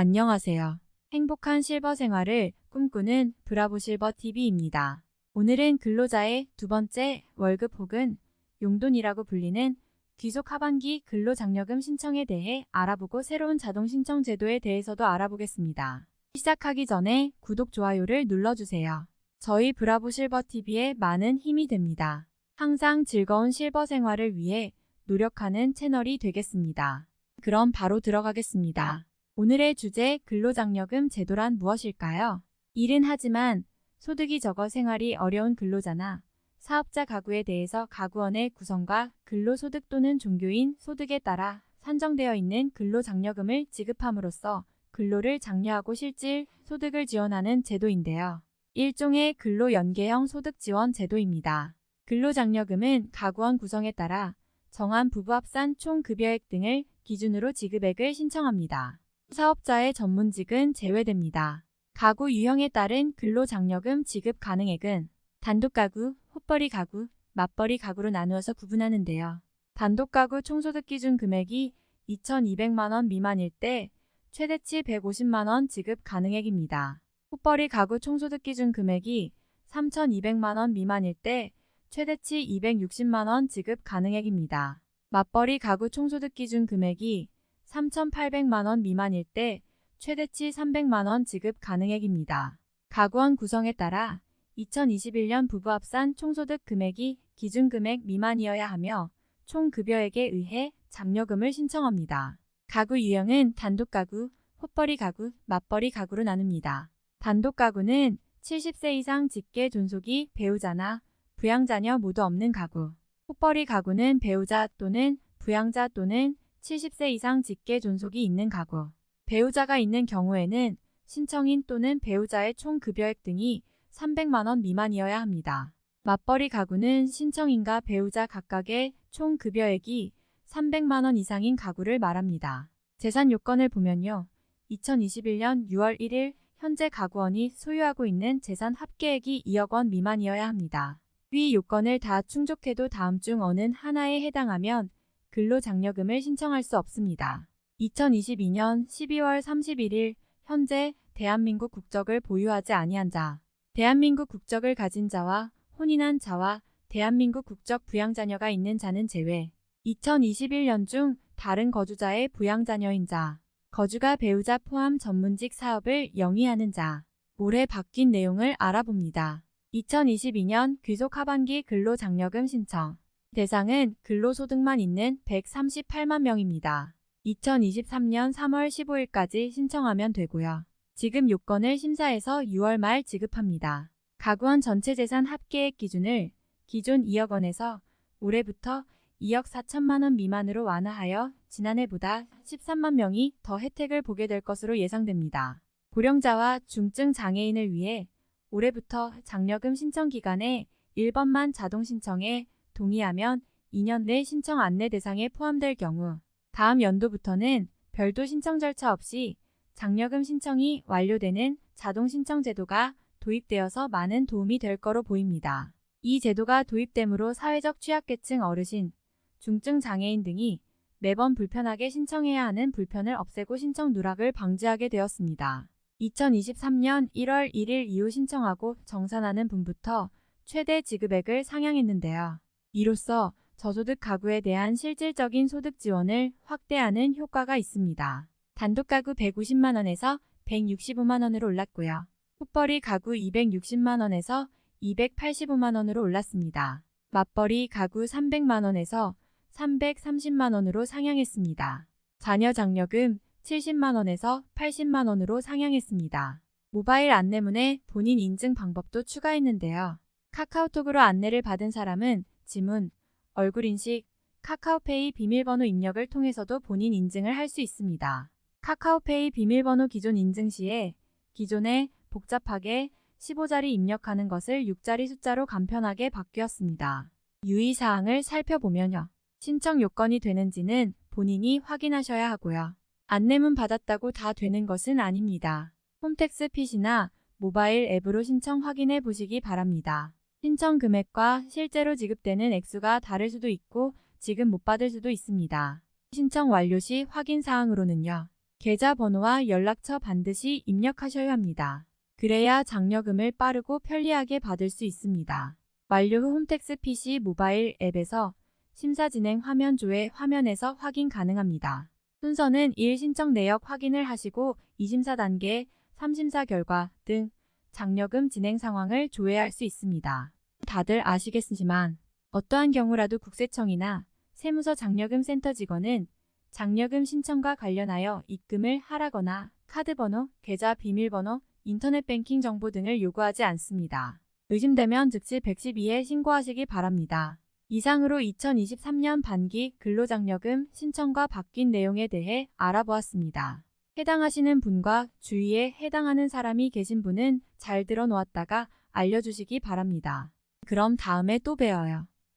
안녕하세요. 행복한 실버 생활을 꿈꾸는 브라보 실버 TV입니다. 오늘은 근로자의 두 번째 월급 혹은 용돈이라고 불리는 귀속 하반기 근로장려금 신청에 대해 알아보고 새로운 자동 신청 제도에 대해서도 알아보겠습니다. 시작하기 전에 구독, 좋아요를 눌러주세요. 저희 브라보 실버 TV에 많은 힘이 됩니다. 항상 즐거운 실버 생활을 위해 노력하는 채널이 되겠습니다. 그럼 바로 들어가겠습니다. 오늘의 주제 근로장려금 제도란 무엇일까요? 일은 하지만 소득이 적어 생활이 어려운 근로자나 사업자 가구에 대해서 가구원의 구성과 근로소득 또는 종교인 소득에 따라 산정되어 있는 근로장려금을 지급함으로써 근로를 장려하고 실질 소득을 지원하는 제도인데요. 일종의 근로연계형 소득지원 제도입니다. 근로장려금은 가구원 구성에 따라 정한 부부합산 총 급여액 등을 기준으로 지급액을 신청합니다. 사업자의 전문직은 제외됩니다. 가구 유형에 따른 근로장려금 지급 가능액은 단독 가구, 헛벌이 가구, 맞벌이 가구로 나누어서 구분하는데요. 단독 가구 총소득 기준 금액이 2,200만 원 미만일 때 최대치 150만 원 지급 가능액입니다. 헛벌이 가구 총소득 기준 금액이 3,200만 원 미만일 때 최대치 260만 원 지급 가능액입니다. 맞벌이 가구 총소득 기준 금액이 3,800만원 미만일 때 최대치 300만원 지급 가능액입니다. 가구원 구성에 따라 2021년 부부합산 총소득 금액이 기준금액 미만이어야 하며 총급여액에 의해 장려금을 신청합니다. 가구 유형은 단독가구, 헛벌이 가구, 맞벌이 가구로 나눕니다. 단독가구는 70세 이상 직계 존속이 배우자나 부양자녀 모두 없는 가구. 헛벌이 가구는 배우자 또는 부양자 또는 70세 이상 직계 존속이 있는 가구. 배우자가 있는 경우에는 신청인 또는 배우자의 총 급여액 등이 300만원 미만이어야 합니다. 맞벌이 가구는 신청인과 배우자 각각의 총 급여액이 300만원 이상인 가구를 말합니다. 재산 요건을 보면요. 2021년 6월 1일 현재 가구원이 소유하고 있는 재산 합계액이 2억 원 미만이어야 합니다. 위 요건을 다 충족해도 다음 중 어느 하나에 해당하면 근로장려금을 신청할 수 없습니다. 2022년 12월 31일 현재 대한민국 국적을 보유하지 아니한 자, 대한민국 국적을 가진 자와 혼인한 자와 대한민국 국적 부양자녀가 있는 자는 제외, 2021년 중 다른 거주자의 부양자녀인 자, 거주가 배우자 포함 전문직 사업을 영위하는 자, 올해 바뀐 내용을 알아봅니다. 2022년 귀속 하반기 근로장려금 신청 대상은 근로소득만 있는 138만 명입니다. 2023년 3월 15일까지 신청하면 되고요. 지급 요건을 심사해서 6월 말 지급합니다. 가구원 전체 재산 합계액 기준을 기존 2억 원에서 올해부터 2억 4천만 원 미만으로 완화하여 지난해보다 13만 명이 더 혜택을 보게 될 것으로 예상됩니다. 고령자와 중증 장애인을 위해 올해부터 장려금 신청 기간에 1번만 자동 신청에 동의하면 2년 내 신청 안내 대상에 포함될 경우 다음 연도부터는 별도 신청 절차 없이 장려금 신청이 완료되는 자동 신청 제도가 도입되어서 많은 도움이 될 거로 보입니다. 이 제도가 도입됨으로 사회적 취약계층 어르신, 중증 장애인 등이 매번 불편하게 신청해야 하는 불편을 없애고 신청 누락을 방지하게 되었습니다. 2023년 1월 1일 이후 신청하고 정산하는 분부터 최대 지급액을 상향했는데요. 이로써 저소득 가구에 대한 실질적인 소득 지원을 확대하는 효과가 있습니다. 단독 가구 150만원에서 165만원으로 올랐고요. 풋벌이 가구 260만원에서 285만원으로 올랐습니다. 맞벌이 가구 300만원에서 330만원으로 상향했습니다. 자녀 장려금 70만원에서 80만원으로 상향했습니다. 모바일 안내문에 본인 인증 방법도 추가했는데요. 카카오톡으로 안내를 받은 사람은 지문, 얼굴 인식, 카카오페이 비밀번호 입력을 통해서도 본인 인증을 할 수 있습니다. 카카오페이 비밀번호 기존 인증 시에 기존에 복잡하게 15자리 입력하는 것을 6자리 숫자로 간편하게 바뀌었습니다. 유의사항을 살펴보면요. 신청 요건이 되는지는 본인이 확인하셔야 하고요. 안내문 받았다고 다 되는 것은 아닙니다. 홈택스 핏이나 모바일 앱으로 신청 확인해 보시기 바랍니다. 신청 금액과 실제로 지급되는 액수가 다를 수도 있고 지급 못 받을 수도 있습니다. 신청 완료 시 확인 사항으로는요. 계좌번호와 연락처 반드시 입력하셔야 합니다. 그래야 장려금을 빠르고 편리하게 받을 수 있습니다. 완료 후 홈택스 PC 모바일 앱에서 심사 진행 화면 조회 화면에서 확인 가능합니다. 순서는 1. 신청 내역 확인을 하시고 2심사 단계, 3심사 결과 등 장려금 진행 상황을 조회할 수 있습니다. 다들 아시겠지만 어떠한 경우라도 국세청이나 세무서 장려금 센터 직원은 장려금 신청과 관련하여 입금을 하라거나 카드 번호, 계좌 비밀번호, 인터넷 뱅킹 정보 등을 요구하지 않습니다. 의심되면 즉시 112에 신고하시기 바랍니다. 이상으로 2023년 반기 근로장려금 신청과 바뀐 내용에 대해 알아보았습니다. 해당하시는 분과 주위에 해당하는 사람이 계신 분은 잘 들어놓았다가 알려주시기 바랍니다. 그럼 다음에 또 봬요.